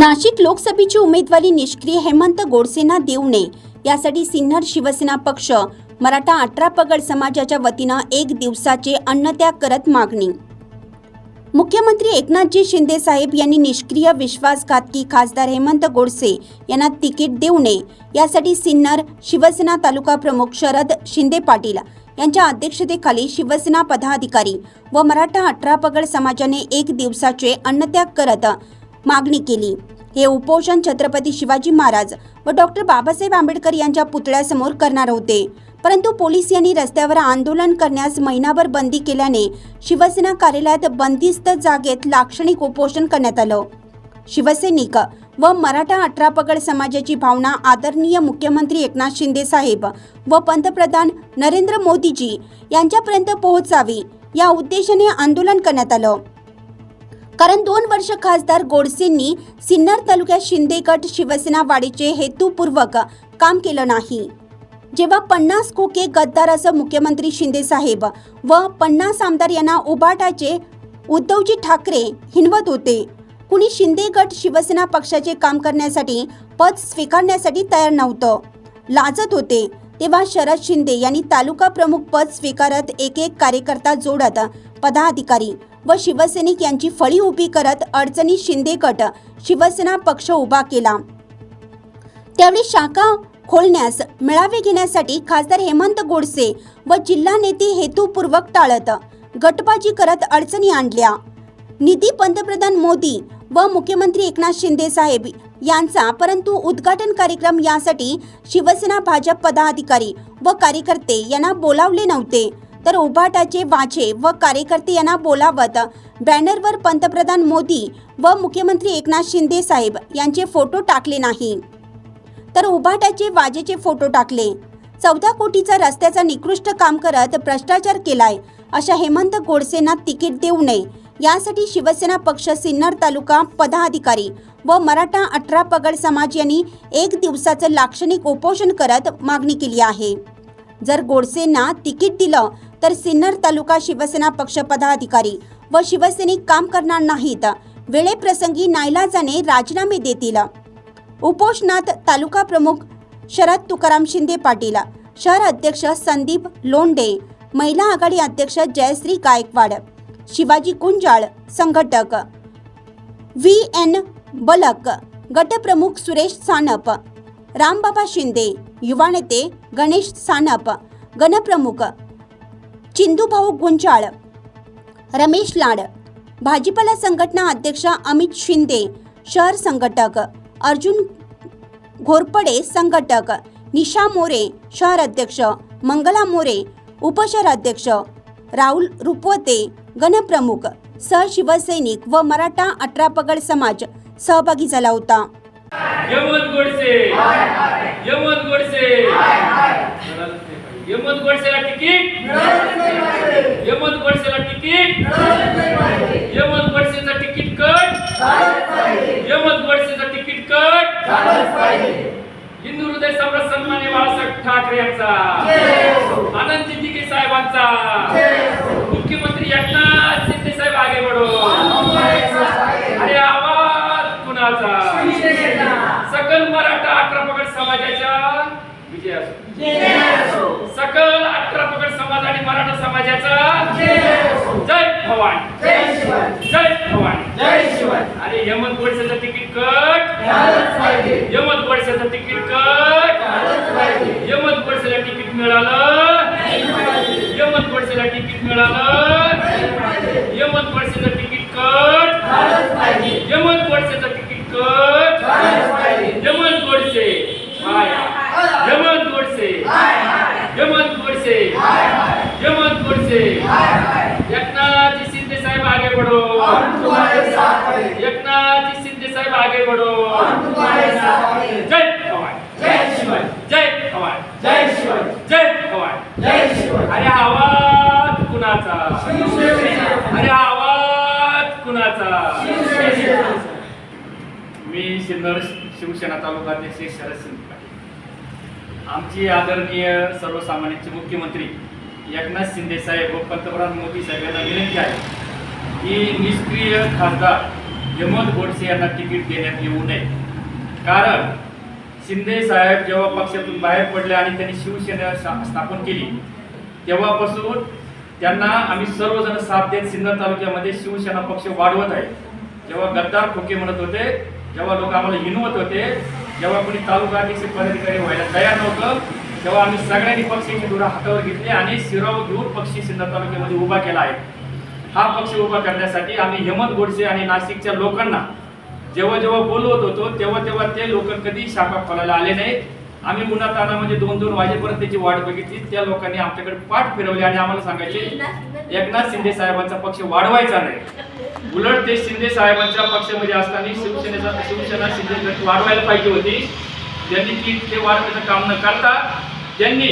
नाशिक लोकसभेची उमेदवारी निष्क्रिय हेमंत गोडसेना देऊ नये. यासाठी सिन्नर शिवसेना पक्ष मराठा अठरा पगड समाजाच्या वतीनं एक दिवसाचे अन्नत्याग करत मागणी. मुख्यमंत्री एकनाथजी शिंदे साहेब यांनी निष्क्रिय विश्वासघातकी खासदार हेमंत गोडसे यांना तिकीट देऊ नये. यासाठी सिन्नर शिवसेना तालुका प्रमुख शरद शिंदे पाटील यांच्या अध्यक्षतेखाली शिवसेना पदाधिकारी व मराठा अठरा पगड समाजाने एक दिवसाचे अन्नत्याग करत मागणी केली. हे उपोषण छत्रपती शिवाजी महाराज व डॉक्टर बाबासाहेब आंबेडकर यांच्या पुतळ्यासमोर करणार होते. परंतु पोलीस यांनी रस्त्यावर आंदोलन करण्यास महिनाभर बंदी केल्याने शिवसेना कार्यालयात बंदिस्त जागेत लाक्षणिक उपोषण करण्यात आलं. शिवसैनिक व मराठा अठरा पगड समाजाची भावना आदरणीय मुख्यमंत्री एकनाथ शिंदे साहेब व पंतप्रधान नरेंद्र मोदीजी यांच्यापर्यंत पोहोचावी या उद्देशाने आंदोलन करण्यात आलं. कारण दोन वर्ष खासदार गोडसेंनी सिन्नर तालुक्यात शिंदेगट शिवसेना वाढीचे हेतुपूर्वक काम केलं नाही. जेव्हा पन्नास खोके गद्दार असं मुख्यमंत्री शिंदे साहेब व पन्नास आमदार यांना उभाटाचे उद्धवजी ठाकरे हिनवत होते. कुणी शिंदे गट शिवसेना पक्षाचे काम करण्यासाठी पद स्वीकारण्यासाठी तयार नव्हतं. लाजत होते. तेव्हा शरद शिंदे यांनी तालुका प्रमुख पद स्वीकारत एक एक कार्यकर्ता जोडत पदाधिकारी व शिवसैनिक यांची फळी उभी करत अडचणी शिंदे गट शिवसेना पक्ष उभा केला. त्यावेळी शाखा खोलण्यास मेळावे घेण्यासाठी खासदार हेमंत गोडसे व जिल्हा नेते हेतूपूर्वक टाळत गटबाजी करत अडचणी आणल्या. निधी पंतप्रधान मोदी व मुख्यमंत्री एकनाथ शिंदे साहेब यांचा परंतु उद्घाटन कार्यक्रम यासाठी शिवसेना भाजप पदाधिकारी व कार्यकर्ते यांना बोलावले नव्हते. तर उभाटाचे वाचे व कार्यकर्ते यांना बोलावत बॅनरवर पंतप्रधान मोदी व मुख्यमंत्री एकनाथ शिंदे साहेब यांचे फोटो टाकले नाही. तर उभाटाचे वाजेचे फोटो टाकले. चौदा कोटीचा रस्त्याचा निकृष्ट काम करत भ्रष्टाचार केलाय अशा हेमंत गोडसेंना तिकीट देऊ नये यासाठी शिवसेना पक्ष सिन्नर तालुका पदाधिकारी व मराठा अठरा पगड समाज यांनी एक दिवसाचं लाक्षणिक उपोषण करत मागणी केली आहे. जर गोडसेंना तिकीट दिलं तर सिन्नर तालुका शिवसेना पक्ष पदाधिकारी व शिवसैनिक काम करणार नाहीत. वेळेप्रसंगी नाईलाजाने राजीनामे देतील. उपोषणात तालुका प्रमुख शरद तुकाराम शिंदे पाटील शहर अध्यक्ष संदीप लोंडे महिला आघाडी अध्यक्ष जयश्री गायकवाड शिवाजी कुंजाळ संघटक. व्ही. एन. बलक गटप्रमुख सुरेश सानप. रामबाबा शिंदे युवा नेते गणेश सानप गणप्रमुख चिंदूभाऊ गुंजाळ. रमेश लाड भाजीपाला संघटना अध्यक्ष अमित शिंदे शहर संघटक. अर्जुन घोरपडे संघटक. निशा मोरे शहर अध्यक्ष. मंगला मोरे उपशहर अध्यक्ष. राहुल रुपवते गणप्रमुख सहशिवसैनिक व मराठा अठरा पगड समाज सहभागी झाला होता यमन गोडसे यमन गोडसे यमन गोडसेला तिकीट यमन गोडसेला तिकीट यमन गोडसेचा तिकीट कट यमन गोडसेचा तिकीट कट हिंदू हृदय सम्राट सन्मान्य बाळासाहेब ठाकरे यांचा आनंद दिघे साहेबांचा मुख्यमंत्री एकनाथ शिंदे साहेब आगे बढो अरे आवाज कुणाचा सकल मराठा समाजाच्या विजय असो. सकल अठरा पगड समाज आणि मराठा समाजाचा जय भवानी. जय भवानी. अरे यमन गोडसेचं तिकीट कट. यमन गोडसेचं तिकीट कट. यमन गोडसेला तिकीट मिळालं. यमन गोडसेला तिकीट मिळालं. यमन गोडसेचं तिकीट कट यमन गोडसेचं तिकीट कट यमन गोडसे हाय यमन गोडसे यमन गोडसे यमन गोडसे एकनाथ शिंदे बढ़ो एकनाथ शिंदे साहेब आगे बढ़ो. जय भवानी जय भवानी जय भवानी अरे आवाज कुणाचा? अरे आवाज कुणाचा? मी सिन्नर शिवसेना तालुका अध्यक्ष शरद सिंग पाटील. आमची आदरणीय सर्वसामान्यांचे मुख्यमंत्री एकनाथ शिंदे साहेब व पंतप्रधान मोदी साहेब यांना विनंती आहे. की निष्क्रिय खासदार हेमंत गोडसे यांना तिकीट देण्यात येऊ नये. कारण शिंदे साहेब जेव्हा पक्षातून बाहेर पडले आणि त्यांनी शिवसेना स्थापन केली तेव्हापासून त्यांना आम्ही सर्वजण साथ देत सिन्नर तालुक्यामध्ये शिवसेना पक्ष वाढवत आहे. जेव्हा गद्दार खोके म्हणत होते जेव्हा लोक आम्हाला हिनवत होते जेव्हा कोणी तालुका अध्यक्ष पदाधिकारी व्हायला तयार नव्हतं तेव्हा आम्ही सगळ्यांनी पक्षाची धुरा हातावर घेतली आणि शिराव घेऊन पक्षी सिन्नर तालुक्यामध्ये उभा केला आहे. हा पक्ष उभा करण्यासाठी आम्ही हेमंत गोडसे आणि नाशिकच्या लोकांना जेव्हा जेव्हा बोलवत होतो तेव्हा तेव्हा ते लोक कधी शाखा खोलायला आले नाही आम्ही उन्हा म्हणजे दोन दोन वाजेपर्यंत त्याची वाट बघितली. त्या लोकांनी आमच्याकडे पाठ फिरवली आणि आम्हाला सांगायचे एकनाथ शिंदे साहेबांचा पक्ष वाढवायचा नाही. उलट ते शिंदे साहेबांच्या पक्षामध्ये असताना शिवसेनेचा शिवसेना शिंदे गट वाढवायला पाहिजे होती. त्यांनी ती ते वाढवण्याचं काम न करता त्यांनी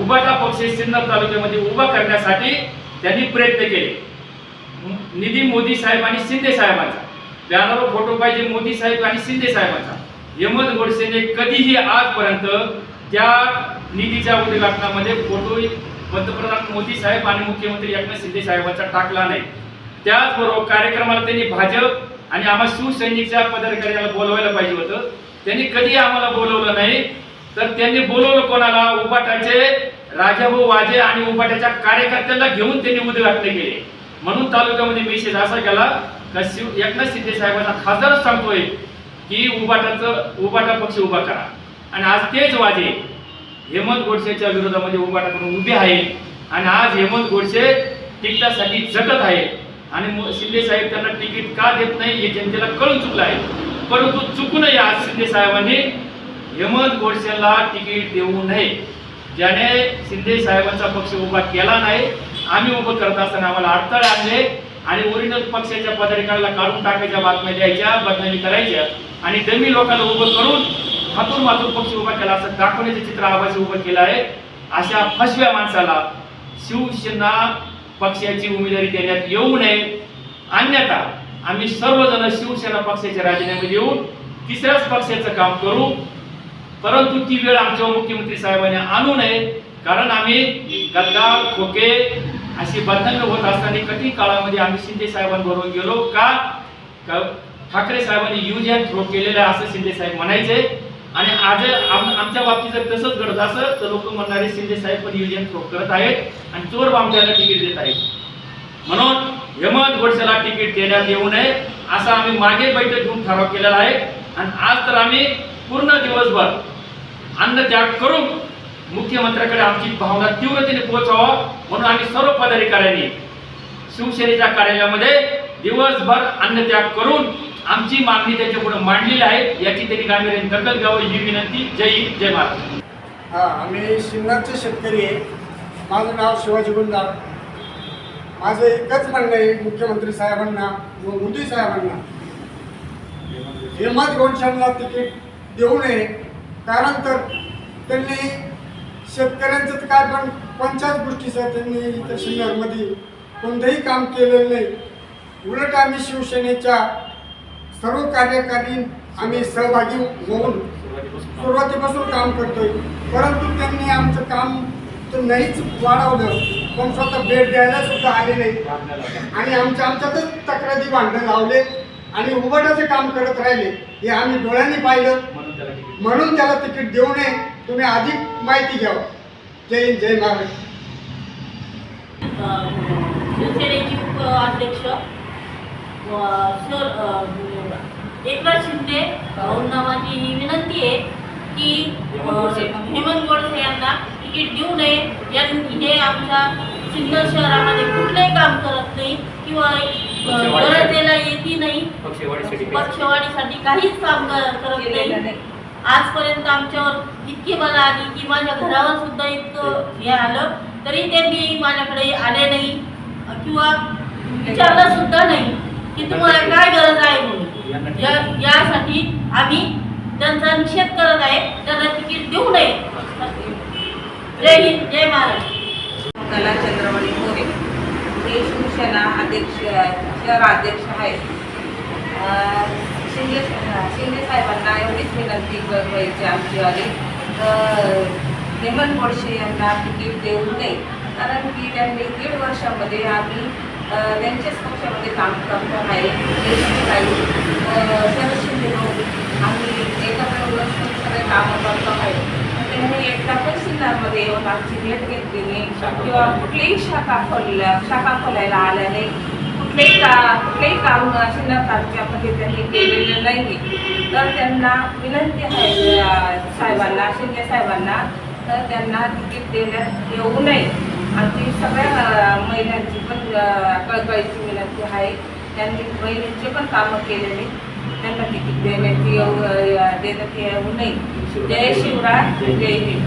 उभाटा पक्ष सिन्नर तालुक्यामध्ये उभा करण्यासाठी त्यांनी प्रयत्न केले. निधी मोदी साहेब आणि शिंदे साहेबांचा. बॅनरवर फोटो पाहिजे मोदी साहेब आणि शिंदे साहेबांचा. हेमंत गोडसेने कधीही आजपर्यंत त्या निधीच्या उद्घाटनामध्ये फोटो पंतप्रधान मोदी साहेब आणि मुख्यमंत्री एकनाथ शिंदे साहेबांचा टाकला नाही. त्याचबरोबर कार्यक्रमाला त्यांनी भाजप आणि आम्हा शिवसैनिकच्या पदाधिकाऱ्याला बोलवायला पाहिजे होतं. त्यांनी कधी आम्हाला बोलवलं नाही. तर त्यांनी बोलवलं कोणाला? उपाटाचे राजाभाऊ वाजे आणि उपाटाच्या कार्यकर्त्यांना घेऊन त्यांनी उद्घाटन केले. म्हणून तालुक्यामध्ये मेसेज असा केला का शिव एकनाथ शिंदे साहेबांना खासदारच सांगतोय की उबाटाचं उबाटा पक्ष उभा करा. आणि आज तेच वाजे हेमंत गोडसेच्या विरोधामध्ये उभाटा करून उभे आहे. आणि आज हेमंत गोडसे तिकिटासाठी झटत आहे. आणि शिंदे साहेब त्यांना तिकीट का देत नाही हे जनतेला कळून चुकलं आहे. परंतु चुकू नये आज शिंदे साहेबांनी हेमंत गोडसेला तिकीट देऊ नये. ज्याने शिंदे साहेबांचा पक्ष उभा केला नाही आम्ही उभं करत असताना आम्हाला अडथळे आणले आणि ओरिजिनल पक्षाच्या पदाधिकाऱ्याला काढून टाकायच्या बातम्या द्यायच्या बदनामी करायच्या आणि डमी लोकांना उभं करून हातून मातून पक्ष उभा केला असं दाखवण्याचे चित्र आवाज उभं केलं आहे. अशा फसव्या माणसाला शिवसेना पक्षाची उमेदवारी देण्यात येऊ नये. अन्यथा आम्ही सर्वजण शिवसेना पक्षाच्या राजीनामे देऊन तिसऱ्याच पक्षाचं काम करू. परंतु ती वेळ आमच्या मुख्यमंत्री साहेबांनी आणू नये. कारण आम्ही गद्दार खोके अशी बदनामी होत असताना कठीण काळामध्ये आम्ही शिंदे साहेबांबरोबर गेलो का? ठाकरे साहेबांनी यूज अँड थ्रो केलेलं आहे असं शिंदे साहेब म्हणायचे. आणि आज आम- आमच्या बाबतीत जर तसंच घडत असं तर लोक म्हणणारे शिंदे साहेब पण यूज अँड थ्रो करत आहेत आणि चोर बामट्याला तिकीट देत आहेत. म्हणून हेमंत गोडसेला तिकीट देण्यात येऊ नये असा आम्ही मागे बैठक घेऊन ठराव केलेला आहे. आणि आज तर आम्ही पूर्ण दिवसभर अन्न त्याग करून मुख्यमंत्र्याकडे आमची भावना तीव्रतेने पोहोचावं म्हणून आम्ही सर्व पदाधिकाऱ्यांनी शिवसेनेच्या कार्यालयामध्ये दिवसभर अन्नत्याग करून आमची मागणी त्याच्या पुढे मांडलेली आहे. याची त्यांनी गांभीर्याने दखल घ्यावी ही विनंती. जय हिंद जय महाराष्ट्र हा आम्ही सिन्नरचे शेतकरी आहे. माझं नाव शिवाजी गुंडार माझं एकच म्हणणं आहे मुख्यमंत्री साहेबांना व मोदी साहेबांना हेमंत गोडशांना तिकीट देऊ नये. कारण तर त्यांनी शेतकऱ्यांचं तर काय पण पंचायत गोष्टीचं त्यांनी इथं सिन्नरमध्ये कोणतंही काम केलेलं नाही. उलट आम्ही शिवसेनेच्या सर्व कार्यकारी आम्ही सहभागी होऊन सुरुवातीपासून काम करतोय. परंतु त्यांनी आमचं काम तर नाहीच वाढवलं. पण स्वतः भेट द्यायला सुद्धा आले नाही. आणि आमच्या आमच्यातच तक्रारी भांडणं लावले आणि उभटाचे काम करत राहिले. हे आम्ही डोळ्यांनी पाहिलं. म्हणून त्याला तिकीट म्हणून त्याला तिकीट देऊ नये. तुम्ही अधिक माहिती घ्यावं. जय हिंद जय महाराष्ट्र. शिवसेनेचे अध्यक्ष अ, एकनाथ शिंदे माझी ही विनंती आहे की हेमंत गोडसे. यांना तिकीट देऊ नये. यां- हे आमच्या सिन्नर शहरामध्ये कुठलंही काम करत नाही किंवा गरजेला येती नाही. पक्षवाढीसाठी. काहीच काम कर- करत नाही. आजपर्यंत आमच्यावर इतकी बला आली की माझ्या घरावर सुद्धा इतकं हे आलं तरी त्यांनी माझ्याकडे आले नाही किंवा विचारलं सुद्धा नाही की तुम्हाला काय गरज आहे म्हणून. या यासाठी आम्ही त्यांचा निषेध करत आहे त्यांना तिकीट देऊ नये. जय हिंद जय महाराष्ट्र. कला चंद्रमणी मोरे हे शिवसेना अध्यक्ष शहर अध्यक्ष आहेत. शिंदे शिंदे साहेबांना एवढीच विनंती करायची आमची आली तर हेमंत गोडसे यांना तिकीट देऊ नये. कारण की त्यांनी दीड वर्षामध्ये आम्ही त्यांच्याच पक्षामध्ये काम करतो आहे. सर्व शिंदे आम्ही एकत्र सगळे कामं करतो आहे. त्यांनी एकदा पण सिन्नरमध्ये येऊन आमची भेट घेतली नाही. किंवा कुठलीही शाखा खोलल्या शाखा खोलायला आल्या नाही. कुठलेही का कुठलेही काम सिन्नर तालुक्यामध्ये त्यांनी केलेलं नाही तर त्यांना विनंती आहे साहेबांना शिंदे साहेबांना तर त्यांना तिकीट देण्यात येऊ नये. आमची सगळ्या महिलांची पण कळकळीची विनंती आहे. त्यांनी महिलांचे पण कामं केलेले. त्यांना तिकीट देण्यात येऊ देण्यात येऊ नये. जय शिवराय जय भीम.